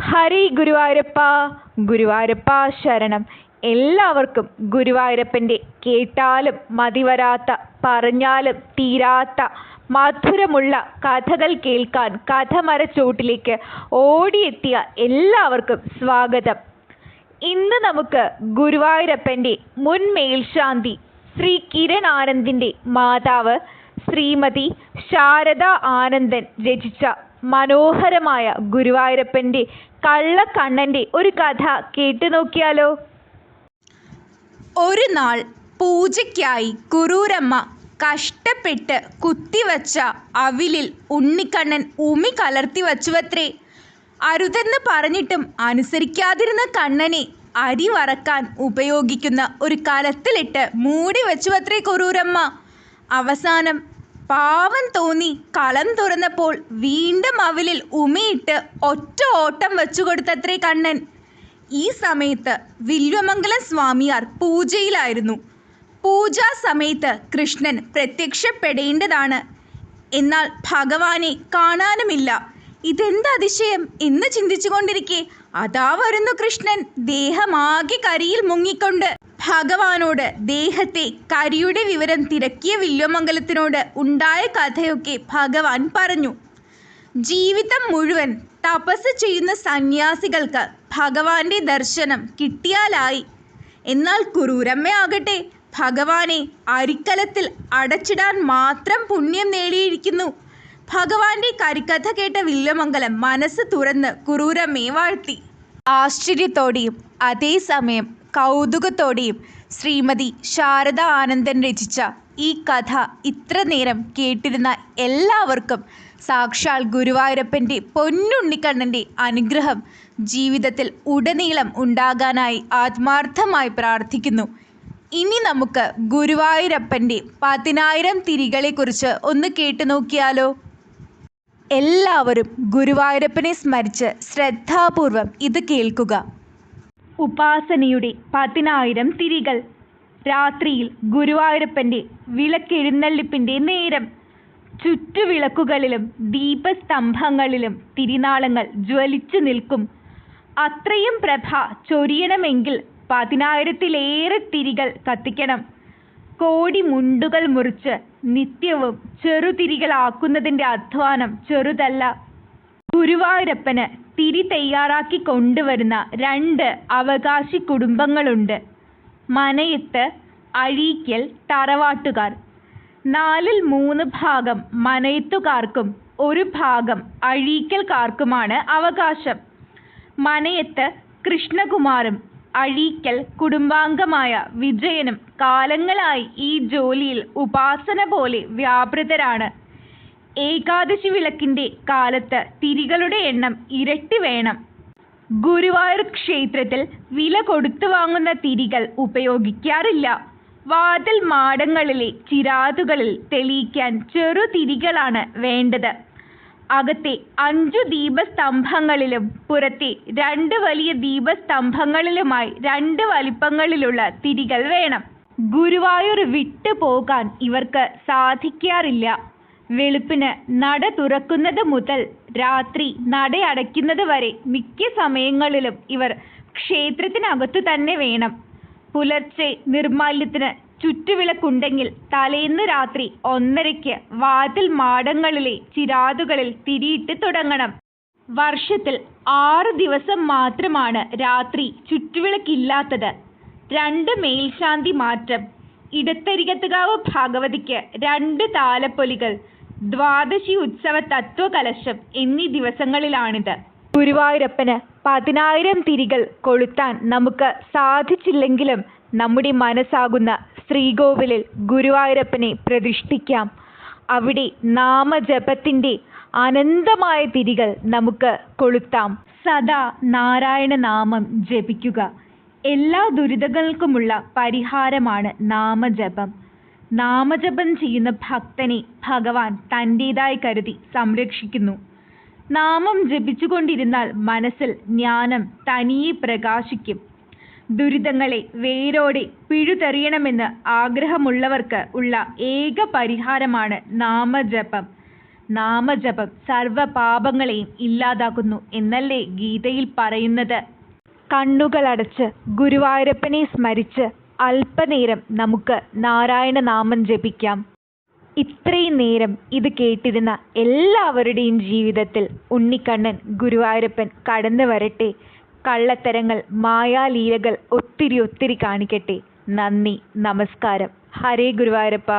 ഹരി ഗുരുവായൂരപ്പ ഗുരുവായൂരപ്പ ശരണം. എല്ലാവർക്കും ഗുരുവായൂരപ്പന്റെ കേട്ടാലും മതിവരാത്ത പറഞ്ഞാലും തീരാത്ത മധുരമുള്ള കഥകൾ കേൾക്കാൻ കഥമരച്ചോട്ടിലേക്ക് ഓടിയെത്തിയ എല്ലാവർക്കും സ്വാഗതം. ഇന്ന് നമുക്ക് ഗുരുവായൂരപ്പന്റെ മുൻ മേൽശാന്തി ശ്രീ കിരൺ ആനന്ദിന്റെ മാതാവ് ശ്രീമതി ശാരദ ആനന്ദൻ രചിച്ച മനോഹരമായ ഗുരുവായൂരപ്പന്റെ കള്ളക്കണ്ണന്റെ ഒരു കഥ കേട്ടു നോക്കിയാലോ? ഒരു നാൾ പൂജയ്ക്കായി കുറൂരമ്മ കഷ്ടപ്പെട്ട് കുത്തിവച്ച അവിലിൽ ഉണ്ണിക്കണ്ണൻ ഉമി കലർത്തി വച്ചുവത്രേ. അരുതെന്ന് പറഞ്ഞിട്ടും അനുസരിക്കാതിരുന്ന കണ്ണനെ അരി വറക്കാൻ ഉപയോഗിക്കുന്ന ഒരു കലത്തിലിട്ട് മൂടി വച്ചുവത്രേ കുറൂരമ്മ അവസാനം പാവം തോന്നി. കളം തുറന്നപ്പോൾ വീണ്ടും അവലിൽ ഉമിയിട്ട് ഒറ്റ ഓട്ടം വെച്ചു കൊടുത്തത്രേ കണ്ണൻ. ഈ സമയത്ത് വില്വമംഗലം സ്വാമിയാർ പൂജയിലായിരുന്നു. പൂജാ സമയത്ത് കൃഷ്ണൻ പ്രത്യക്ഷപ്പെടേണ്ടതാണ്. എന്നാൽ ഭഗവാനെ കാണാനുമില്ല. ഇതെന്ത് അതിശയം? എന്ന് ചിന്തിച്ചുകൊണ്ടിരിക്കെ. അതാ വരുന്നു കൃഷ്ണൻ. ദേഹമാകെ കരിയിൽ മുങ്ങിക്കൊണ്ട്. ഭഗവാനോട് ദേഹത്തെ കരിയുടെ വിവരം തിരക്കിയ വില്വമംഗലത്തിനോട് ഉണ്ടായ കഥയൊക്കെ ഭഗവാൻ പറഞ്ഞു. ജീവിതം മുഴുവൻ തപസ് ചെയ്യുന്ന സന്യാസികൾക്ക് ഭഗവാന്റെ ദർശനം കിട്ടിയാലായി. എന്നാൽ കുരൂരമ്മയാകട്ടെ ഭഗവാനെ അരിക്കലത്തിൽ അടച്ചിടാൻ മാത്രം പുണ്യം നേടിയിരിക്കുന്നു. ഭഗവാന്റെ കരിക്കഥ കേട്ട വില്ലമംഗലം മനസ്സ് തുറന്ന് കുറൂരമ്മയെ വാഴ്ത്തി. ആശ്ചര്യത്തോടെയും അതേസമയം കൗതുകത്തോടെയും ശ്രീമതി ശാരദ ആനന്ദൻ രചിച്ച ഈ കഥ ഇത്ര നേരം കേട്ടിരുന്ന എല്ലാവർക്കും സാക്ഷാൽ ഗുരുവായൂരപ്പന്റെ പൊന്നുണ്ണിക്കണ്ണന്റെ അനുഗ്രഹം ജീവിതത്തിൽ ഉടനീളം ഉണ്ടാകാനായി ആത്മാർത്ഥമായി പ്രാർത്ഥിക്കുന്നു. ഇനി നമുക്ക് ഗുരുവായൂരപ്പന്റെ പതിനായിരം തിരികളെക്കുറിച്ച് ഒന്ന് കേട്ടു നോക്കിയാലോ? എല്ലാവരും ഗുരുവായൂരപ്പനെ സ്മരിച്ച് ശ്രദ്ധാപൂർവം ഇത് കേൾക്കുക. ഉപാസനയുടെ പതിനായിരം തിരികൾ. രാത്രിയിൽ ഗുരുവായൂരപ്പന്റെ വിളക്കെഴുന്നള്ളിപ്പിന്റെ നേരം. ചുറ്റുവിളക്കുകളിലും ദീപസ്തംഭങ്ങളിലും തിരിനാളങ്ങൾ ജ്വലിച്ചു നിൽക്കും. അത്രയും പ്രഭ ചൊരിയണമെങ്കിൽ പതിനായിരത്തിലേറെ തിരികൾ കത്തിക്കണം. കോടി മുണ്ടുകൾ മുറിച്ച് നിത്യവും ചെറുതിരികളാക്കുന്നതിന്റെ അധ്വാനം ചെറുതല്ല. ഗുരുവായൂരപ്പന് തിരി തയ്യാറാക്കി കൊണ്ടുവരുന്ന രണ്ട് അവകാശി കുടുംബങ്ങളുണ്ട്. മനയത്ത് അഴീക്കൽ തറവാട്ടുകാർ. നാലിൽ മൂന്ന് ഭാഗം മനയത്തുകാർക്കും ഒരു ഭാഗം അഴീക്കൽക്കാർക്കുമാണ് അവകാശം. മനയത്ത് കൃഷ്ണകുമാറും അഴീക്കൽ കുടുംബാംഗമായ വിജയനും കാലങ്ങളായി ഈ ജോലിയിൽ ഉപാസന പോലെ വ്യാപൃതരാണ്. ഏകാദശി വിളക്കിന്റെ കാലത്ത് തിരികളുടെ എണ്ണം ഇരട്ടി വേണം. ഗുരുവായൂർ ക്ഷേത്രത്തിൽ വില കൊടുത്തു വാങ്ങുന്ന തിരികൾ ഉപയോഗിക്കാറില്ല. വാതിൽ മാടങ്ങളിലെ ചിരാതുകളിൽ തെളിയിക്കാൻ ചെറു തിരികളാണ് വേണ്ടത്. അകത്തെ അഞ്ചു ദീപസ്തംഭങ്ങളിലും പുറത്തെ രണ്ട് വലിയ ദീപസ്തംഭങ്ങളിലുമായി രണ്ട് വലിപ്പങ്ങളിലുള്ള തിരികൾ വേണം. ഗുരുവായൂർ വിട്ടു പോകാൻ ഇവർക്ക് സാധിക്കാറില്ല. വെളുപ്പിന് നട തുറക്കുന്നത് മുതൽ രാത്രി നട നടയടയ്ക്കുന്നത് വരെ മിക്ക സമയങ്ങളിലും ഇവർ ക്ഷേത്രത്തിനകത്തു തന്നെ വേണം. പുലർച്ചെ നിർമാല്യത്തിന് ചുറ്റുവിളക്കുണ്ടെങ്കിൽ തലേന്ന് രാത്രി ഒന്നരയ്ക്ക് വാതിൽ മാടങ്ങളിലെ ചിരാതുകളിൽ തിരിയിട്ട് തുടങ്ങണം. വർഷത്തിൽ ആറ് ദിവസം മാത്രമാണ് രാത്രി ചുറ്റുവിളക്കില്ലാത്തത്. രണ്ട് മേൽശാന്തി മാറ്റം ഇടത്തരികത്തുകാവ് ഭാഗവതിക്ക് രണ്ട് താലപ്പൊലികൾ ദ്വാദശി ഉത്സവ തത്വകലശം എന്നീ ദിവസങ്ങളിലാണിത്. ഗുരുവായൂരപ്പന് പതിനായിരം തിരികൾ കൊളുത്താൻ നമുക്ക് സാധിച്ചില്ലെങ്കിലും നമ്മുടെ മനസ്സാകുന്ന ശ്രീകോവിലിൽ ഗുരുവായൂരപ്പനെ പ്രതിഷ്ഠിക്കാം. അവിടെ നാമജപത്തിന്റെ അനന്തമായ തിരികൾ നമുക്ക് കൊളുത്താം. സദാ നാരായണ നാമം ജപിക്കുക. എല്ലാ ദുരിതങ്ങൾക്കുമുള്ള പരിഹാരമാണ് നാമജപം. നാമജപം ചെയ്യുന്ന ഭക്തനെ ഭഗവാൻ തന്റേതായി കരുതി സംരക്ഷിക്കുന്നു. നാമം ജപിച്ചുകൊണ്ടിരുന്നാൽ മനസ്സിൽ ജ്ഞാനം തനിയെ പ്രകാശിക്കും. ദുരിതങ്ങളെ വേരോടെ പിഴുതെറിയണമെന്ന് ആഗ്രഹമുള്ളവർക്ക് ഉള്ള ഏക പരിഹാരമാണ് നാമജപം. നാമജപം സർവ പാപങ്ങളെയും ഇല്ലാതാക്കുന്നു എന്നല്ലേ ഗീതയിൽ പറയുന്നത്? കണ്ണുകളടച്ച് ഗുരുവായൂരപ്പനെ സ്മരിച്ച് അല്പനേരം നമുക്ക് നാരായണ നാമം ജപിക്കാം. ഇത്രയും നേരം ഇത് കേട്ടിരുന്ന എല്ലാവരുടെയും ജീവിതത്തിൽ ഉണ്ണിക്കണ്ണൻ ഗുരുവായൂരപ്പൻ കടന്നു വരട്ടെ. കള്ളത്തരങ്ങൾ മായാലീലകൾ ഒത്തിരി ഒത്തിരി കാണിക്കട്ടെ. നന്ദി നമസ്കാരം. ഹരേ ഗുരുവായൂരപ്പ.